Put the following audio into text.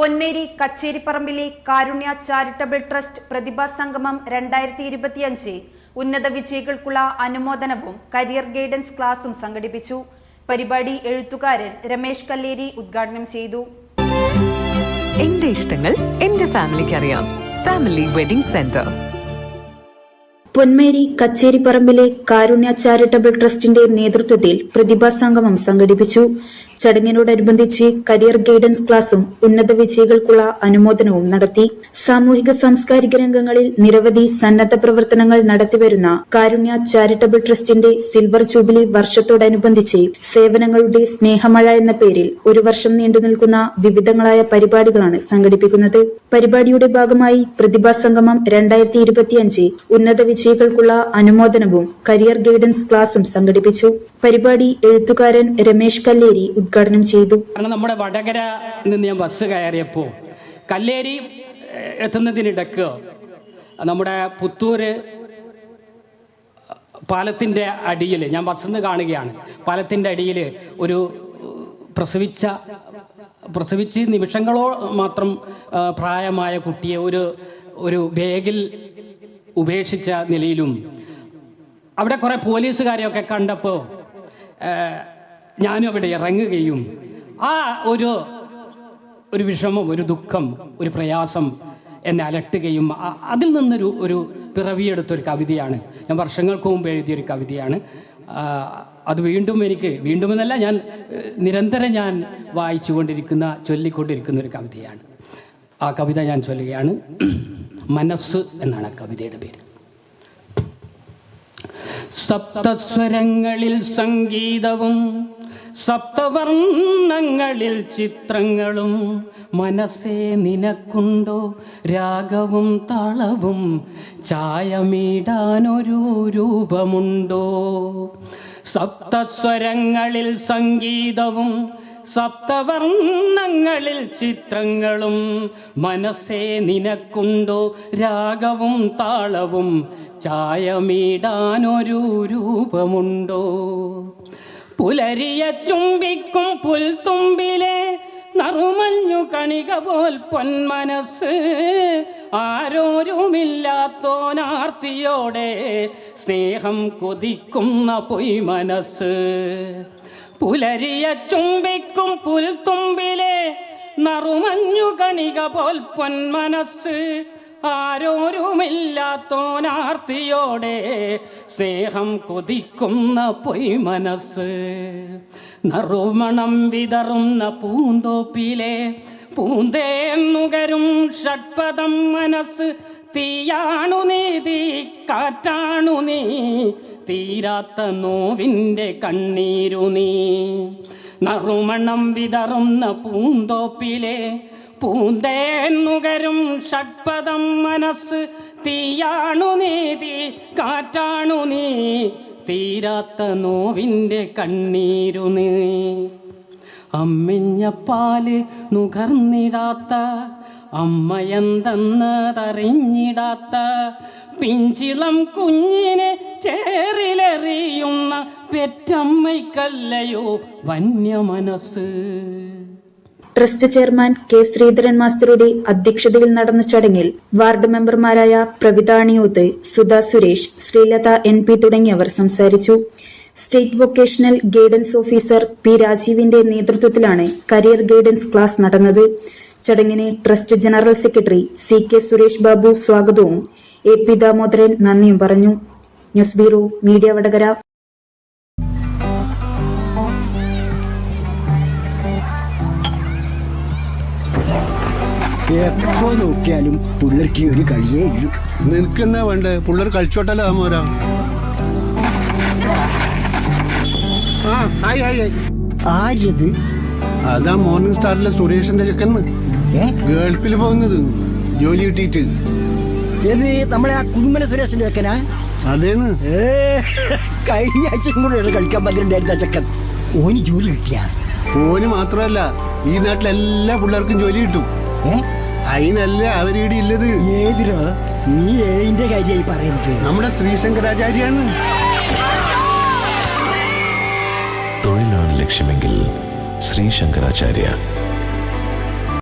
പൊന്മേരി കച്ചേരിപ്പറമ്പിലെ Karunya charitable trust പ്രതിഭാ സംഗമം രണ്ടായിരത്തി ഇരുപത്തിയഞ്ച് ഉന്നത വിജയികൾക്കുള്ള അനുമോദനവും കരിയർ ഗൈഡൻസ് ക്ലാസും സംഘടിപ്പിച്ചു. പരിപാടി എഴുത്തുകാരൻ രമേശ് കല്ലേരി ഉദ്ഘാടനം ചെയ്തു. എന്റെ ഇഷ്ടങ്ങൾ എന്റെ ഫാമിലിക്ക് അറിയാം ഫാമിലി വെഡിംഗ് സെന്റർ. പൊന്മേരി കച്ചേരിപ്പറമ്പിലെ കാരുണ്യ ചാരിറ്റബിൾ ട്രസ്റ്റിന്റെ നേതൃത്വത്തിൽ പ്രതിഭാ സംഗമം സംഘടിപ്പിച്ചു. ചടങ്ങിനോടനുബന്ധിച്ച് കരിയർ ഗൈഡൻസ് ക്ലാസും ഉന്നത വിജയികൾക്കുള്ള അനുമോദനവും നടത്തി. സാമൂഹിക സാംസ്കാരിക രംഗങ്ങളിൽ നിരവധി സന്നദ്ധ പ്രവർത്തനങ്ങൾ നടത്തിവരുന്ന കാരുണ്യ ചാരിറ്റബിൾ ട്രസ്റ്റിന്റെ സിൽവർ ജൂബിലി വർഷത്തോടനുബന്ധിച്ച് സേവനങ്ങളുടെ സ്നേഹമഴ എന്ന പേരിൽ ഒരു വർഷം നീണ്ടു നിൽക്കുന്ന വിവിധങ്ങളായ പരിപാടികളാണ് സംഘടിപ്പിക്കുന്നത്. പരിപാടിയുടെ ഭാഗമായി പ്രതിഭാ സംഗമം രണ്ടായിരത്തി ഇരുപത്തിയഞ്ച് ഉന്നത വിജയികൾക്കുള്ള അനുമോദനവും കരിയർ ഗൈഡൻസ് ക്ലാസും സംഘടിപ്പിച്ചു. പരിപാടി എഴുത്തുകാരൻ രമേശ് കല്ലേരി ഉദ്ഘാടനം ചെയ്തു. കാരണം നമ്മുടെ വടകര നിന്ന് ഞാൻ ബസ് കയറിയപ്പോൾ കല്ലേരി എത്തുന്നതിനിടക്ക് നമ്മുടെ പുത്തൂര് പാലത്തിന്റെ അടിയിൽ ഞാൻ ബസ്സിൽ നിന്ന് കാണുകയാണ്. പാലത്തിന്റെ അടിയിൽ ഒരു പ്രസവിച്ച പ്രസവിച്ച് നിമിഷങ്ങളോ മാത്രം പ്രായമായ കുട്ടിയെ ഒരു ഒരു ബാഗിൽ ഉപേക്ഷിച്ച നിലയിലും. അവിടെ കുറേ പോലീസുകാരെയൊക്കെ കണ്ടപ്പോൾ ഞാനും അവിടെ ഇറങ്ങുകയും ആ ഒരു ഒരു വിഷമം ഒരു ദുഃഖം ഒരു പ്രയാസം എന്നെ അലട്ടുകയും അതിൽ നിന്നൊരു ഒരു പിറവിയെടുത്തൊരു കവിതയാണ്. ഞാൻ വർഷങ്ങൾക്ക് മുമ്പ് എഴുതിയൊരു കവിതയാണ്. അത് വീണ്ടും എനിക്ക് വീണ്ടും എന്നല്ല ഞാൻ നിരന്തരം ഞാൻ വായിച്ചുകൊണ്ടിരിക്കുന്ന ചൊല്ലിക്കൊണ്ടിരിക്കുന്ന ഒരു കവിതയാണ്. ആ കവിത ഞാൻ ചൊല്ലുകയാണ്. മനസ്സ് എന്നാണ് കവിതയുടെ പേര്. സപ്തസ്വരങ്ങളിൽ സംഗീതവും സപ്തവർണങ്ങളിൽ ചിത്രങ്ങളും മനസ്സേ നിനക്കുണ്ടോ? രാഗവും താളവും ചായമീടാനൊരു രൂപമുണ്ടോ? സപ്തസ്വരങ്ങളിൽ സംഗീതവും സപ്തവർണങ്ങളിൽ ചിത്രങ്ങളും മനസ്സേ നിനക്കുണ്ടോ രാഗവും താളവും ചായമീടാനൊരു രൂപമുണ്ടോ? പുലരിയ ചുംബിക്കും പുൽത്തുമ്പിലെ നറുമഞ്ഞു കണിക പോൽ പൊന്മനസ് ആരോരുമില്ലാത്തോനാർത്തിയോടെ സ്നേഹം കൊതിക്കുന്ന പൊയ് മനസ്സ്. പുലരിയ ചുംബിക്കും പുൽത്തുമ്പിലെ നറുമഞ്ഞു കണിക പോൽ പൊന്മനസ് ആരോരുമില്ലാത്തോനാർത്തിയോടെ സ്നേഹം കൊതിക്കുന്ന പൊയ് മനസ്സ്. നറുമണം വിതറുന്ന പൂന്തോപ്പിലെ പൂന്തേന്നുകരും ഷഡ്പദം മനസ്സ്. തീയാണു നീതി കാറ്റാണു നീ തീരാത്ത നോവിന്റെ കണ്ണീരു നീ. നറുമണം വിതറുന്ന പൂന്തോപ്പിലെ പൂന്തേന്നുകരും ഷഡ്പദം മനസ്സ് തീയാണു നീ തീ കാറ്റാണു നീ. തീരാത്ത നോവിന്റെ കണ്ണീരു നീ. അമ്മിഞ്ഞ പാൽ നുകർന്നിടാത്ത അമ്മയെന്തെന്നതറിഞ്ഞിടാത്ത പിഞ്ചിളം കുഞ്ഞിനെ ചേറിലെറിയുന്ന പെറ്റമ്മയ്ക്കല്ലയോ വന്യമനസ്സ് ട്രസ്റ്റ് ചെയർമാൻ കെ ശ്രീധരൻ മാസ്റ്ററുടെ അധ്യക്ഷതയിൽ നടന്ന ചടങ്ങിൽ വാർഡ് മെമ്പർമാരായ പ്രവിതാണിയോത്ത് സുധാ സുരേഷ് ശ്രീലത എൻ പി തുടങ്ങിയവർ സംസാരിച്ചു. State vocational guidance officer P രാജീവിന്റെ നേതൃത്വത്തിലാണ് കരിയർ ഗൈഡൻസ് ക്ലാസ് നടന്നത്. ചടങ്ങിന് trust general secretary C K Suresh Babu സ്വാഗതവും എ പി ദാമോദരൻ നന്ദിയും പറഞ്ഞു. News bureau media Vadakara. എപ്പോ നോക്കിയാലും പിള്ളേർക്ക് ഒരു കളിയേ ഇല്ലു. നിനക്കെന്നാ വേണ്ടേ? പിള്ളേർ കളിച്ചോട്ടല്ലോ ആമോരാ ആ ഹായ് ഹായ് ഹായ്. അതാ മോർണിംഗ് സ്റ്റാറിലെ സുരേഷിന്റെ ചെക്കന്ന് ഗൾഫിൽ പോകുന്നത് ജോലി കിട്ടിയിട്ട്. ഏത് നമ്മളെ ആ കുടുംബന സുരേഷിന്റെ ചെക്കനാ? അതേന്ന്? ഏ കഴിഞ്ഞ ആഴ്ച കൂടെ കളിക്കാൻ പന്ത്രണ്ടായിരുന്ന ചെക്കൻ. ഓന് ജോലി കിട്ടിയ? ഓന് മാത്രമല്ല ഈ നാട്ടിലെ എല്ലാ പിള്ളേർക്കും ജോലി കിട്ടും. അതിനല്ല അവരീടെ ഇല്ലത്. ഏതിരോ നീ ഏതിന്റെ കാര്യമായി പറയുന്നത്. നമ്മുടെ ശ്രീശങ്കരാചാര്യാണ്. തൊഴിലാണ് ലക്ഷ്യമെങ്കിൽ ശ്രീ ശങ്കരാചാര്യ